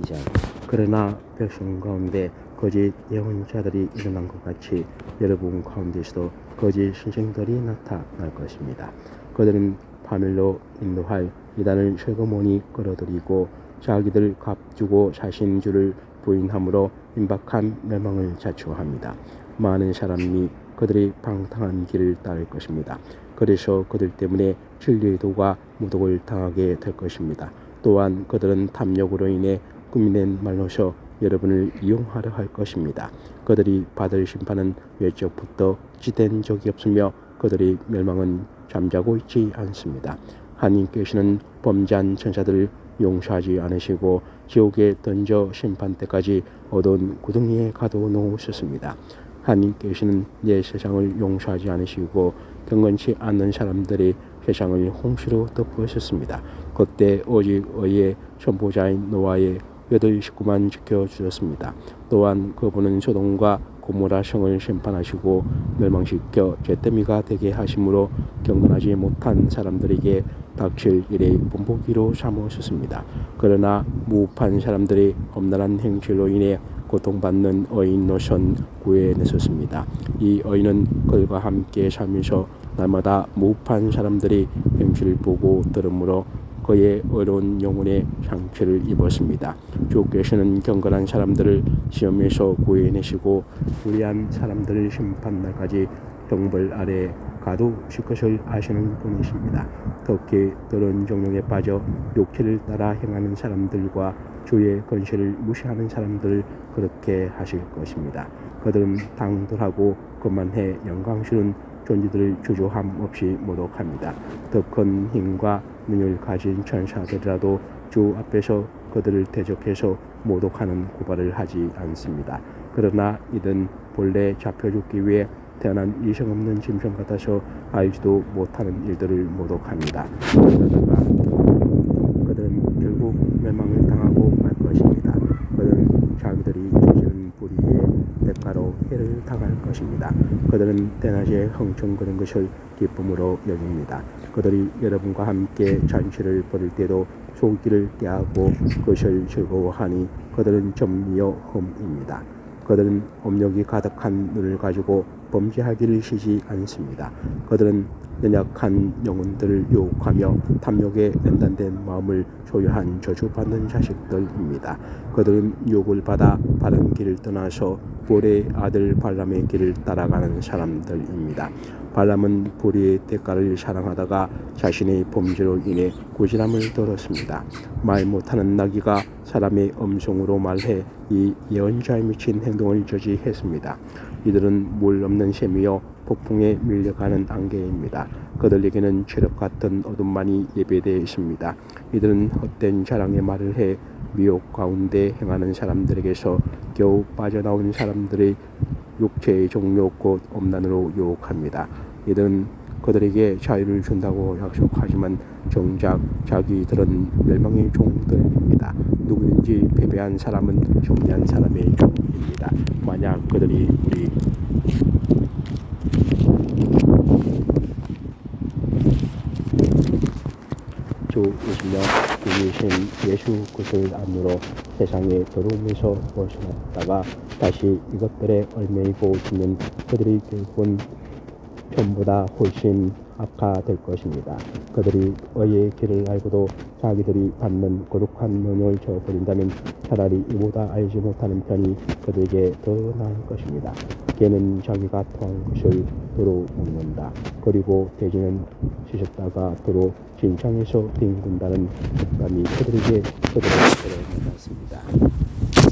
2장 그러나 백성 가운데 거짓 예언자들이 일어난 것 같이 여러분 가운데서도 거짓 신생들이 나타날 것입니다. 그들은 파멸로 인도할 이단을 슬그머니 끌어들이고 자기들 값주고 자신 줄을 부인함으로 임박한 멸망을 자초합니다. 많은 사람이 그들이 방탕한 길을 따를 것입니다. 그래서 그들 때문에 진리의 도가 무독을 당하게 될 것입니다. 또한 그들은 탐욕으로 인해 꾸며낸 말로서 여러분을 이용하려 할 것입니다. 그들이 받을 심판은 외적부터 지된 적이 없으며 그들의 멸망은 잠자고 있지 않습니다. 하나님께서는 범죄한 천사들을 용서하지 않으시고 지옥에 던져 심판 때까지 어두운 구덩이에 가둬 놓으셨습니다. 하나님께서는 내 세상을 용서하지 않으시고 경건치 않는 사람들이 세상을 홍수로 덮으셨습니다. 그때 오직 의의 선보자인 노아의 여덟 식구만 지켜주셨습니다. 또한 그분은 소돔과 고모라성을 심판하시고 멸망시켜 제때미가 되게 하심으로 경건하지 못한 사람들에게 닥칠 일의 본보기로 삼으셨습니다. 그러나 무흡한 사람들이 험난한 행실로 인해 고통받는 어인 노선 구해내셨습니다. 이 어인은 그들과 함께 살면서 날마다 무흡한 사람들이 행실을 보고 들음으로 그의 어려운 영혼에 상처를 입었습니다. 주께서는 경건한 사람들을 시험에서 구해내시고 불의한 사람들을 심판날까지 정벌 아래 가두실 것을 아시는 분이십니다. 특히 들은 정욕에 빠져 욕체를 따라 행하는 사람들과 주의 건실을 무시하는 사람들을 그렇게 하실 것입니다. 그들은 당돌하고 그만해 영광스러운 존재들을 주저함 없이 모독합니다. 더 큰 힘과 능을 가진 천사들이라도 주 앞에서 그들을 대적해서 모독하는 고발을 하지 않습니다. 그러나 이든 본래 잡혀 죽기 위해 태어난 이성 없는 짐승 같아서 알지도 못하는 일들을 모독합니다. 그러다가 그들은 결국 멸망을 당하고 말 것입니다. 그들은 자기들이 저지른 불의의 해를 당할 것입니다. 그들은 대낮에 흥청거리는 것을 기쁨으로 여깁니다. 그들이 여러분과 함께 잔치를 벌일 때도 소기를 떼하고 그것을 즐거워하니 그들은 점미여 흠입니다. 그들은 업력이 가득한 눈을 가지고 범죄하기를 쉬지 않습니다. 그들은 연약한 영혼들을 유혹하며 탐욕에 연단된 마음을 소유한 저주받는 자식들입니다. 그들은 유혹을 받아 바른 길을 떠나서 볼의 아들 발람의 길을 따라가는 사람들입니다. 발람은 불의의 대가를 사랑하다가 자신의 범죄로 인해 고지람을 들었습니다. 말 못하는 나귀가 사람의 음성으로 말해 이 예언자에 미친 행동을 저지했습니다. 이들은 물 없는 셈이요 폭풍에 밀려가는 안개입니다. 그들에게는 체력 같은 어둠만이 예배되어 있습니다. 이들은 헛된 자랑의 말을 해 미혹 가운데 행하는 사람들에게서 겨우 빠져나온 사람들의 육체의 종료 곧 엄난으로 유혹합니다. 이들은 그들에게 자유를 준다고 약속하지만 정작 자기들은 멸망의 종들입니다. 누구든지 패배한 사람은 정리한 사람의 종입니다. 만약 그들이 우리 주 오시며 이기신 예수 그리스도의 안으로 세상의 더러움에서 벗어났다가 다시 이것들의 얼매이고 죽는 그들이 결국은 전보다 훨씬 악화될 것입니다. 그들이 의의 길을 알고도 자기들이 받는 거룩한 명령을 저버린다면 차라리 이보다 알지 못하는 편이 그들에게 더 나을 것입니다. 개는 자기가 토한 것을 도로 먹는다. 그리고 돼지는 씻었다가 도로 진창에서 뒹군다는 습관이 그들에게 그들을 들어맞았습니다.